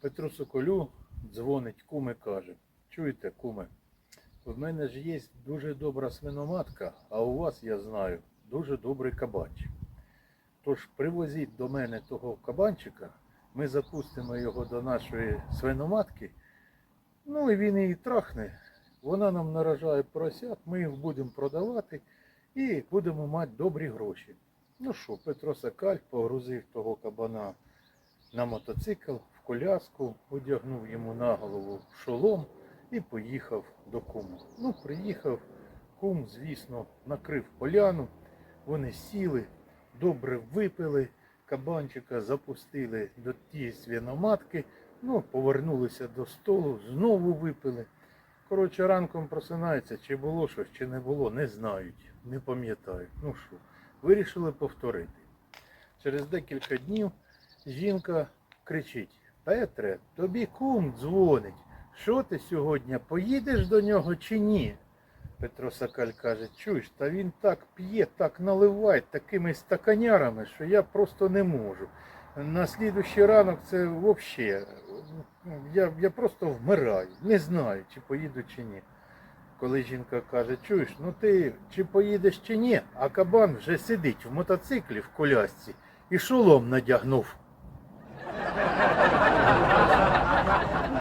Петру Соколю дзвонить, куми каже. Чуєте, куме, в мене ж є дуже добра свиноматка, а у вас, я знаю, дуже добрий кабанчик. Тож привозіть до мене того кабанчика, ми запустимо його до нашої свиноматки, ну і він її трахне. Вона нам наражає поросят, ми їх будемо продавати і будемо мати добрі гроші. Ну що, Петро Сакаль погрузив того кабана на мотоцикл, коляску, одягнув йому на голову шолом і поїхав до куму. Ну, приїхав, кум, звісно, накрив поляну, вони сіли, добре випили, кабанчика запустили до тієї свиноматки, ну, повернулися до столу, знову випили. Коротше, ранком просинаються, чи було щось, чи не було, не знають, не пам'ятають. Ну що, вирішили повторити. Через декілька днів жінка кричить: Петре, тобі кум дзвонить. Що ти сьогодні? Поїдеш до нього чи ні? Петро Сакаль каже, чуєш, та він так п'є, так наливає такими стаканярами, що я просто не можу. На слідущий ранок це взагалі. Я, я просто вмираю, не знаю, чи поїду чи ні. Коли жінка каже, чуєш, ну ти чи поїдеш чи ні, а кабан вже сидить в мотоциклі в колясці і шолом надягнув.